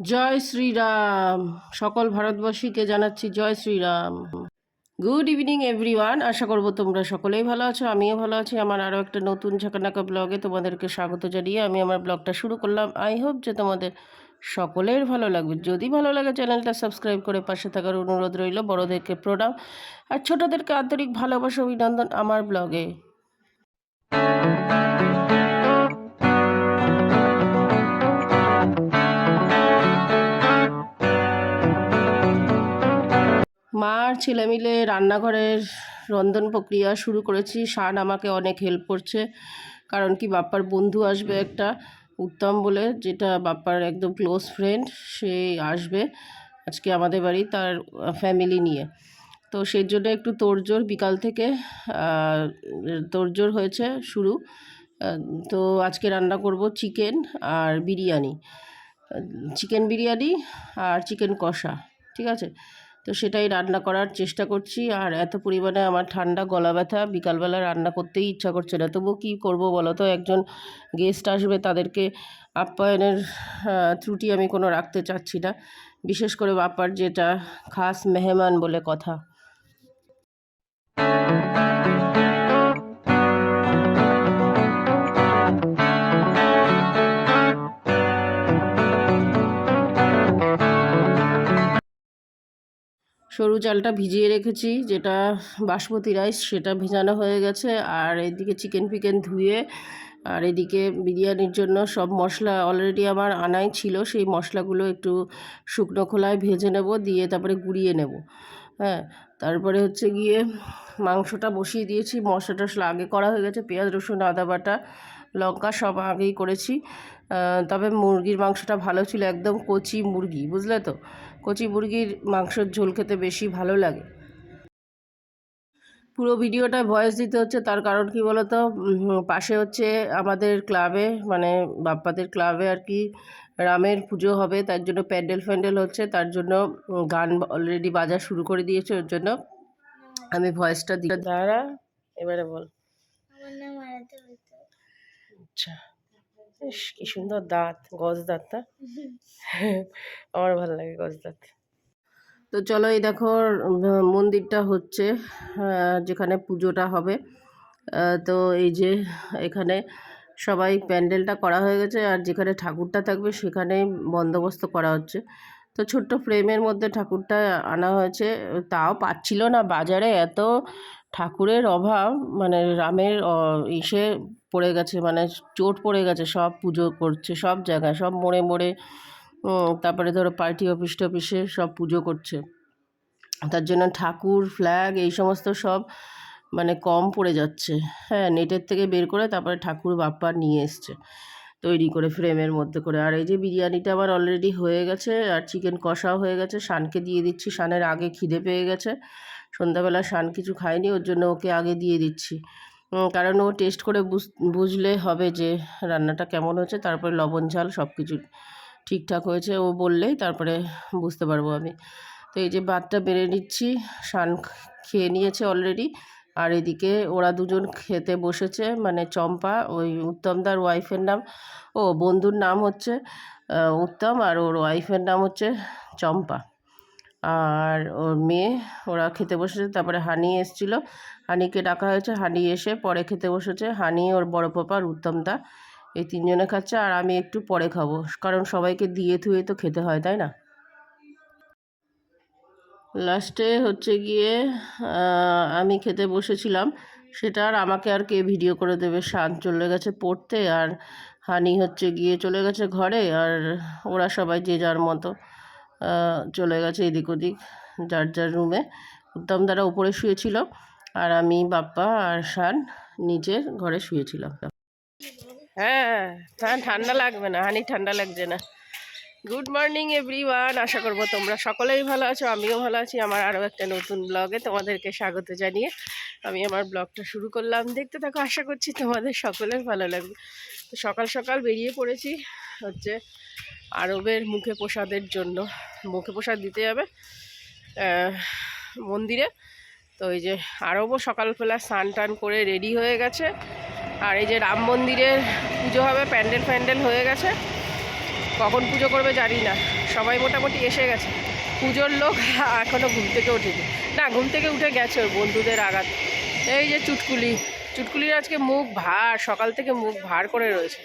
জয় শ্রীরাম। সকল ভারতবাসীকে জানাচ্ছি জয় শ্রীরাম। গুড ইভিনিং এভরিওয়ান আশা করব তোমরা সকলেই ভালো আছো, আমিও ভালো আছি। আমার আরও একটা নতুন ঝাঁকানাকা ব্লগে তোমাদেরকে স্বাগত জানিয়ে আমি আমার ব্লগটা শুরু করলাম। আই হোপ যে তোমাদের সকলের ভালো লাগবে। যদি ভালো লাগে, চ্যানেলটা সাবস্ক্রাইব করে পাশে থাকার অনুরোধ রইল। বড়োদেরকে প্রণাম। আর ছোটোদেরকে আন্তরিক ভালোবাসা, অভিনন্দন আমার ব্লগে। মা আর ছেলে মিলে রান্নাঘরের রন্ধন প্রক্রিয়া শুরু করেছি। শান আমাকে অনেক হেল্প করছে, কারণ কি বাপ্পার বন্ধু আসবে একটা উত্তম বলে, যেটা বাপ্পার একদম ক্লোজ ফ্রেন্ড সে আসবে আজকে আমাদের বাড়ি তার ফ্যামিলি নিয়ে। তো সেই জন্য একটু তোড়জোড় বিকাল থেকে তোড়জোড় হয়েছে শুরু। তো আজকে রান্না করব চিকেন আর বিরিয়ানি। চিকেন বিরিয়ানি আর চিকেন কষা, ঠিক আছে? তো সেটাই রান্না করার চেষ্টা করছি। আর এত পরিমাণে আমার ঠান্ডা, গলা ব্যথা, বিকালবেলা রান্না করতেই ইচ্ছা করছে না। তবুও কী করব বলো তো? একজন গেস্ট আসবে, তাদেরকে আপ্যায়নের ত্রুটি আমি কোনো রাখতে চাচ্ছি না। বিশেষ করে বাপার যেটা খাস মেহমান বলে কথা। সরু চালটা ভিজিয়ে রেখেছি, যেটা বাসমতি রাইস, সেটা ভেজানো হয়ে গেছে। আর এদিকে চিকেন ফিকেন ধুয়ে, আর এদিকে বিরিয়ানির জন্য সব মশলা অলরেডি আমার আনাই ছিল, সেই মশলাগুলো একটু শুকনো খোলায় ভেজে নেব, দিয়ে তারপরে গুঁড়িয়ে নেব। হ্যাঁ তারপরে হচ্ছে গিয়ে মাংসটা বসিয়ে দিয়েছি মশলা টশলা আগে করা হয়ে গেছে পেঁয়াজ, রসুন, আদা বাটা, লঙ্কা সব আগেই করেছি। তবে মুরগির মাংসটা ভালো ছিল একদম কচি মুরগি বুঝলে তো? কচি মুরগির মাংসের ঝোল খেতে বেশি ভালো লাগে। পুরো ভিডিওটা ভয়েস দিতে হচ্ছে তার কারণ কি বলতো? পাশে হচ্ছে আমাদের ক্লাবে মানে বাপ্পাদের ক্লাবে আর কি রামের পুজো হবে তার জন্য প্যান্ডেল ফ্যান্ডেল হচ্ছে তার জন্য গান অলরেডি বাজা শুরু করে দিয়েছে ওর জন্য আমি ভয়েসটা দিই দাঁড়া এবারে বল। আচ্ছা। কি সুন্দর দাঁত গজ দাঁতটা আমার ভালো লাগে গজ দাঁত। তো চলো এই দেখো মন্দিরটা হচ্ছে যেখানে পুজোটা হবে। তো এই যে এখানে সবাই প্যান্ডেলটা করা হয়ে গেছে আর যেখানে ঠাকুরটা থাকবে সেখানে বন্দোবস্ত করা হচ্ছে। তো ছোট্ট ফ্রেমের মধ্যে ঠাকুরটা আনা হয়েছে। তাও পাচ্ছিল না। বাজারে এত ঠাকুরের অভাব মানে রামের ইসে পড়ে গেছে মানে চোট পড়ে গেছে, সব পুজো করছে, সব জায়গায়, সব মোড়ে মোড়ে তারপরে ধরো পার্টি অফিস টফিসে সব পুজো করছে। তার জন্য ঠাকুর ফ্ল্যাগ এই সমস্ত সব মানে কম পড়ে যাচ্ছে। হ্যাঁ নেটের থেকে বের করে তারপরে ঠাকুর বাপ্পা নিয়ে এসছে, তৈরি করে ফ্রেমের মধ্যে করে। আর এই যে বিরিয়ানিটা আমার অলরেডি হয়ে গেছে, আর চিকেন কষাও হয়ে গেছে, শানকে দিয়ে দিচ্ছি, শানের আগে খিদে পেয়ে গেছে। সন্ধ্যাবেলা শান কিছু খায়নি, ওর জন্য ওকে আগে দিয়ে দিচ্ছি। কারণ ও টেস্ট করে বুঝ- বুঝলে হবে যে রান্নাটা কেমন হয়েছে, তারপরে লবণ, ঝাল সব কিছু ঠিকঠাক হয়েছে, ও বললেই তারপরে বুঝতে পারব আমি। তো এই যে ভাতটা বেড়ে নিচ্ছি শান খেয়ে নিয়েছে অলরেডি আর এদিকে ওরা দুজন খেতে বসেছে মানে চম্পা, ওই উত্তমদার ওয়াইফের নাম, ও বন্ধুর নাম হচ্ছে উত্তম আর ওর ওয়াইফের নাম হচ্ছে চম্পা। আর ওর মেয়ে, ওরা খেতে বসেছে, তারপরে হানি এসেছিল। হানিকে ডাকা হয়েছে, হানি এসে পরে খেতে বসেছে। হানি, ওর বড় পাপা, আর উত্তমদা এই তিনজনে খাচ্ছে, আর আমি একটু পরে খাব। কারণ সবাইকে দিয়ে থুয়ে তো খেতে হয়, তাই না? লাস্টে হচ্ছে গিয়ে আমি খেতে বসেছিলাম। সেটা আর আমাকে আর কে ভিডিও করে দেবে? শান চলে গেছে পড়তে, আর হানি হচ্ছে গিয়ে চলে গেছে ঘরে, আর ওরা সবাই যে যার মতো। চলে গেছে এদিক ওদিক, যার যার রুমে উত্তম দ্বারা উপরে শুয়েছিল আর আমি বাপ্পা আর শান নিচের ঘরে শুয়েছিলাম। হ্যাঁ ঠান্ডা লাগবে না হানি ঠান্ডা লাগছে না। গুড মর্নিং এভরিওয়ান আশা করব তোমরা সকলেই ভালো আছো, আমিও ভালো আছি। আমার আরও একটা নতুন ব্লগে তোমাদেরকে স্বাগত জানিয়ে আমি আমার ব্লগটা শুরু করলাম। দেখতে থাকো, আশা করছি তোমাদের সকলের ভালো লাগবে। তো সকাল সকাল বেরিয়ে পড়েছি, হচ্ছে আরবের মুখে প্রসাদের জন্য, মুখে প্রসাদ দিতে যাবে মন্দিরে। তো এই যে আরবও সকালবেলা স্নান টান করে রেডি হয়ে গেছে। আর এই যে রাম মন্দিরের পুজো হবে, প্যান্ডেল ফ্যান্ডেল হয়ে গেছে। কখন পুজো করবে জানি না, সবাই মোটামুটি এসে গেছে। পুজোর লোক এখনও ঘুম থেকে ওঠেনি না, ঘুম থেকে উঠে গেছে ওর বন্ধুদের আঘাত। এই যে চুটকুলি, চুটকুলির আজকে মুখ ভার, সকাল থেকে মুখ ভার করে রয়েছে।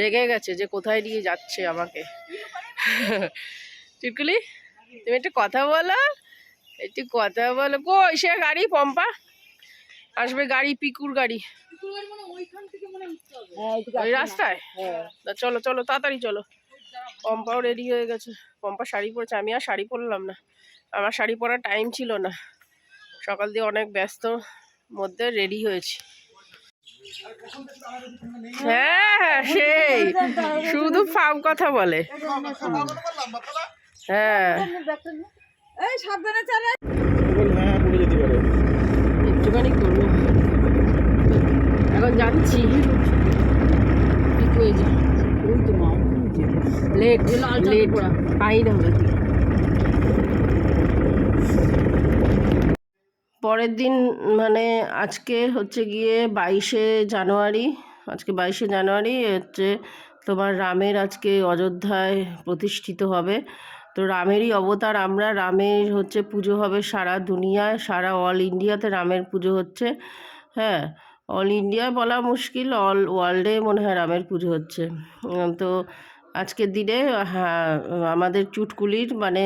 রেগে গেছে যে কোথায় নিয়ে যাচ্ছে আমাকে। চুটকুলি তুমি একটু কথা বলো, একটু কথা বলো। কই, সে গাড়ি, পম্পা? আসবে গাড়ি, পিকুর গাড়ি। ওই রাস্তায়? চলো চলো, তাড়াতাড়ি চলো। পম্পাও রেডি হয়ে গেছে। পম্পা শাড়ি পরেছে, আমি আর শাড়ি পরলাম না। আমার শাড়ি পরার টাইম ছিল না। সকাল দিয়ে অনেক ব্যস্ত মধ্যে রেডি হয়েছি। হ্যাঁ হ্যাঁ সেই। শুধু ফাম কথা বলে। হ্যাঁ। একটুখানি করব? এখন যাচ্ছি। লেট লেট ফাইন হবে। পরের দিন মানে আজকে হচ্ছে গিয়ে বাইশে জানুয়ারি, আজকে বাইশে জানুয়ারি, হচ্ছে তোমার রামের আজকে অযোধ্যায় প্রতিষ্ঠিত হবে। তো রামেরই অবতার, আমরা রামের হচ্ছে পুজো হবে সারা দুনিয়ায়, সারা অল ইন্ডিয়াতে রামের পুজো হচ্ছে। হ্যাঁ অল ইন্ডিয়া বলা মুশকিল অল ওয়ার্ল্ডে মনে হয় রামের পুজো হচ্ছে। তো আজকের দিনে হ্যাঁ আমাদের চুটকুলির মানে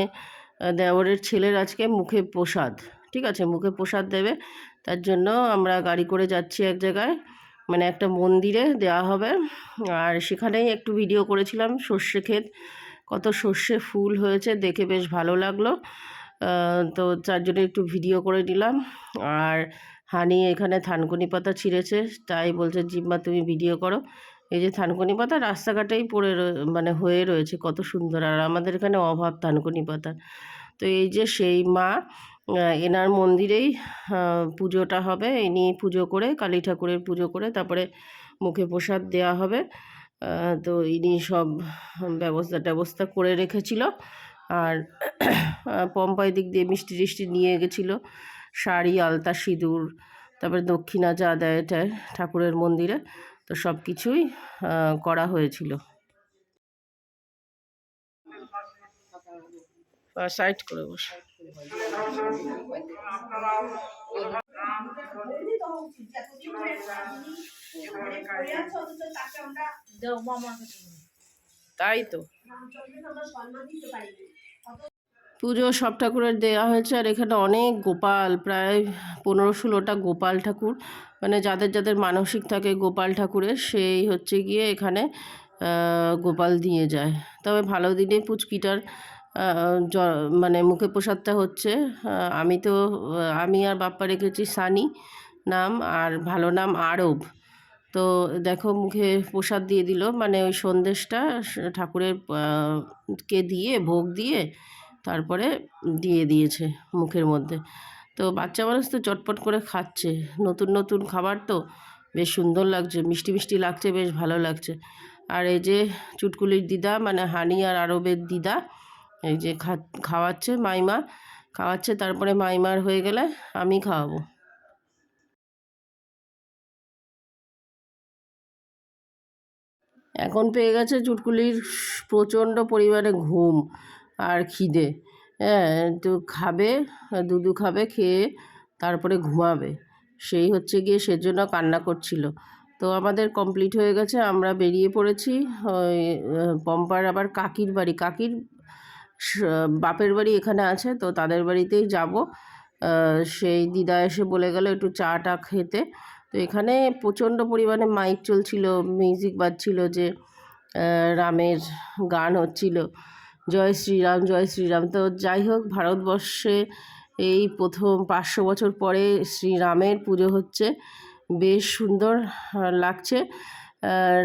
দেওরের ছেলের আজকে মুখে প্রসাদ। ঠিক আছে? মুখে প্রসাদ দেবে। তার জন্য আমরা গাড়ি করে যাচ্ছি এক জায়গায়। মানে একটা মন্দিরে দেওয়া হবে। আর সেখানেই একটু ভিডিও করেছিলাম সর্ষে ক্ষেত। কত সর্ষে ফুল হয়েছে দেখে বেশ ভালো লাগল। তো তার জন্য একটু ভিডিও করে নিলাম। আর হানি এখানে থানকুনি পাতা ছিঁড়েছে। তাই বলছে, জিম্মা, তুমি ভিডিও করো। এই যে থানকুনি পাতা রাস্তাঘাটেই পড়ে মানে হয়ে রয়েছে কত সুন্দর। আর আমাদের এখানে অভাব থানকুনি পাতা। তো এই যে সেই মা এনার মন্দিরেই পুজোটা হবে। ইনি পুজো করে, কালী ঠাকুরের পুজো করে তারপরে মুখে প্রসাদ দেওয়া হবে। তো ইনি সব ব্যবস্থা ট্যবস্থা করে রেখেছিল। আর পম্পাই দিক দিয়ে মিষ্টি টিষ্টি নিয়ে গেছিল। শাড়ি, আলতা, সিঁদুর, তারপরে দক্ষিণা যা দেয় টায় ঠাকুরের মন্দিরে। তো সব কিছুই করা হয়েছিল। সাইড করে বসে। তাই তো। পুজো সব ঠাকুরের দেওয়া হয়েছে, আর এখানে অনেক গোপাল, প্রায় পনেরো ষোলোটা গোপাল ঠাকুর। মানে যাদের যাদের মানসিক থাকে গোপাল ঠাকুরের, সেই হচ্ছে গিয়ে এখানে গোপাল দিয়ে যায়। তবে ভালো দিনে পুচকিটার মানে মুখে প্রসাদটা হচ্ছে। আমি তো আমি আর বাপ্পা রেখেছি সানি নাম আর ভালো নাম আরব। তো দেখো মুখে প্রসাদ দিয়ে দিল। মানে ওই সন্দেশটা ঠাকুরের কে দিয়ে, ভোগ দিয়ে তারপরে দিয়ে দিয়েছে মুখের মধ্যে। তো বাচ্চা মানুষ তো চটপট করে খাচ্ছে। নতুন নতুন খাবার তো বেশ সুন্দর লাগছে। মিষ্টি মিষ্টি লাগছে, বেশ ভালো লাগছে। আর এই যে চুটকুলির দিদা মানে হানি আর আরবের দিদা এই যে খাওয়াচ্ছে মাইমা, খাওয়াচ্ছে, তারপরে মাইমার হয়ে গেলে আমি খাওয়াবো। এখন পেয়ে গেছে চুটকুলির প্রচণ্ড পরিমাণে ঘুম আর খিদে। হ্যাঁ তো খাবে, দুধু খাবে, খেয়ে তারপরে ঘুমাবে। সেই হচ্ছে গিয়ে সেজন্য কান্না করছিল। তো আমাদের কমপ্লিট হয়ে গেছে, আমরা বেরিয়ে পড়েছি পম্পার আবার কাকির বাড়ি। কাকির বাপের বাড়ি এখানে আছে, তো তাদের বাড়িতেই যাব। সেই দিদা এসে বলে গেল একটু চা টা খেতে। তো এখানে প্রচণ্ড পরিমাণে মাইক চলছিল মিউজিক বাজছিল যে রামের গান হচ্ছিল। জয় শ্রীরাম জয় শ্রীরাম। তো যাই হোক, ভারতবর্ষে এই প্রথম পাঁচশো বছর পরে শ্রীরামের পুজো হচ্ছে। বেশ সুন্দর লাগছে।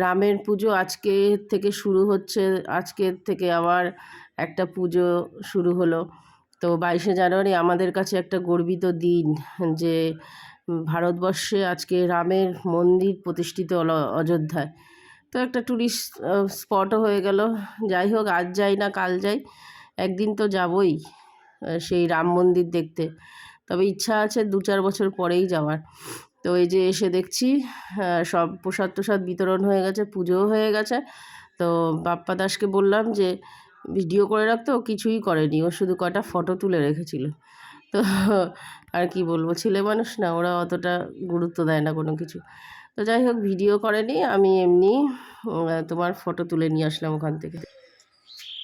রামের পুজো আজকে থেকে শুরু হচ্ছে আজকের থেকে আবার একটা পুজো শুরু হলো। তো বাইশে জানুয়ারি আমাদের কাছে একটা গর্বিত দিন যে, ভারতবর্ষে আজকে রামের মন্দির প্রতিষ্ঠিত হলো অযোধ্যায়। তো একটা ট্যুরিস্ট স্পটও হয়ে গেল। যাই হোক, আজ যাই না কাল যাই, একদিন তো যাবই সেই রাম মন্দির দেখতে। তবে ইচ্ছা আছে দু চার বছর পরেই যাওয়ার। তো এই যে এসে দেখছি সব প্রসাদ টসাদ বিতরণ হয়ে গেছে, পুজোও হয়ে গেছে। তো বাপ্পা দাসকে বললাম যে ভিডিও করে রাখতো, ও কিছুই করেনি। ও শুধু কটা ফটো তুলে রেখেছিল। তো আর কি বলব, ছেলে মানুষ না, ওরা অতটা গুরুত্ব দেয় না কোনো কিছু। তো যাই হোক, ভিডিও করেনি, আমি এমনি তোমার ফটো তুলে নিয়ে আসলাম ওখান থেকে।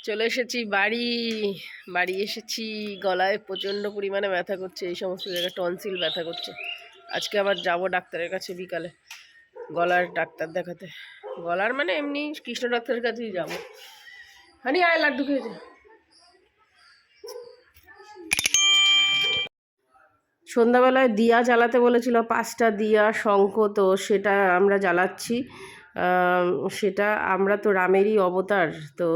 চলে এসেছি বাড়ি। বাড়ি এসেছি, গলায় প্রচণ্ড পরিমাণে ব্যথা করছে, এই সমস্ত জায়গায় টনসিল ব্যথা করছে। আজকে আবার যাব ডাক্তারের কাছে বিকালে, গলার ডাক্তার দেখাতে। গলার মানে এমনি কৃষ্ণ ডাক্তারের কাছেই যাব। হানি, আয় লাড্ডু খেয়েছে সন্ধ্যাবেলায় দিয়া জ্বালাতে বলেছিল, পাঁচটা দিয়া শঙ্খ তো সেটা আমরা জ্বালাচ্ছি। সেটা আমরা তো রামেরই অবতার, তো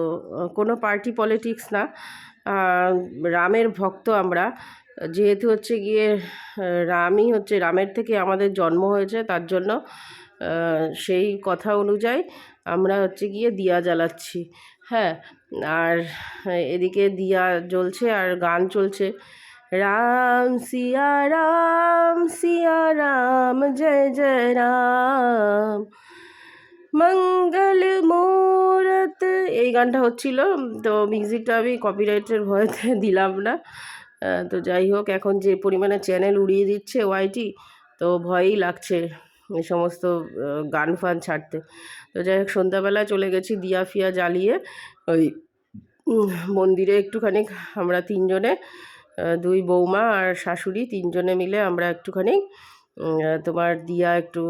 কোনো পার্টি পলিটিক্স না। রামের ভক্ত আমরা। যেহেতু হচ্ছে গিয়ে রামই হচ্ছে, রামের থেকে আমাদের জন্ম হয়েছে, তার জন্য সেই কথা অনুযায়ী আমরা হচ্ছে গিয়ে দিয়া জ্বালাচ্ছি। হ্যাঁ আর এদিকে দিয়া জ্বলছে আর গান চলছে। রাম সিয়া রাম সিয়া রাম, জয় জয় রাম। মঙ্গল মূরত এই গানটা হচ্ছিল, তো মিউজিকটা আমি কপিরাইটের ভয়তে দিলাম না। তো যাই হোক, এখন যে পরিমাণে চ্যানেল উড়িয়ে দিচ্ছে ওয়াইটি তো ভয়ই লাগছে। এই সমস্ত গান ফান ছাড়তে। তো যাই হোক, সন্ধ্যাবেলায় চলে গেছি দিয়া ফিয়া জ্বালিয়ে ওই মন্দিরে একটুখানি। আমরা তিনজনে দুই বৌমা আর শাশুড়ি তিনজনে মিলে আমরা একটুখানি তোমার দিয়া একটু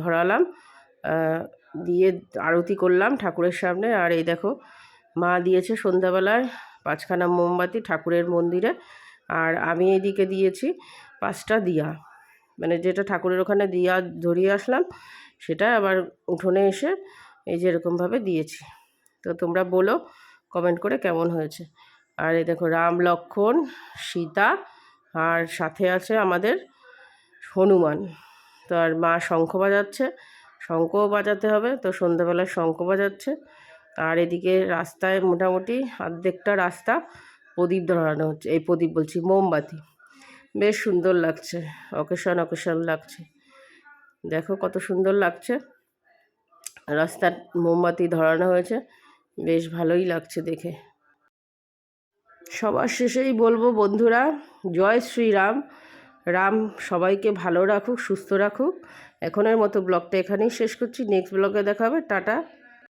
ধরালাম। দিয়ে আরতি করলাম ঠাকুরের সামনে। আর এই দেখো, মা দিয়েছে সন্ধ্যাবেলায় পাঁচখানা মোমবাতি ঠাকুরের মন্দিরে। আর আমি এদিকে দিয়েছি পাঁচটা দিয়া। মানে যেটা ঠাকুরের ওখানে দিয়া, ধরিয়ে আসলাম, সেটা আবার উঠোনে এসে এই যে এরকমভাবে দিয়েছি। তো তোমরা বলো কমেন্ট করে কেমন হয়েছে। আর এই দেখো, রাম লক্ষ্মণ সীতা, আর সাথে আছে আমাদের হনুমান। তো আর মা শঙ্খ বাজাচ্ছে, শঙ্খও বাজাতে হবে, তো সন্ধ্যাবেলায় শঙ্খ বাজাচ্ছে। আর এদিকে রাস্তায় মোটামুটি অর্ধেকটা রাস্তা প্রদীপ ধরানো হচ্ছে, এই প্রদীপ বলছি, মোমবাতি। বেশ সুন্দর লাগছে অকেশন অকেশন লাগছে। দেখো কত সুন্দর লাগছে। রাস্তার মোমবাতি ধরানো হয়েছে, বেশ ভালোই লাগছে দেখে। সবার শেষেই বলব বন্ধুরা, জয় শ্রীরাম। রাম সবাইকে ভালো রাখুক, সুস্থ রাখুক। এখনের মতো ব্লগটা এখানেই শেষ করছি। নেক্সট ব্লগে দেখা হবে। টাটা।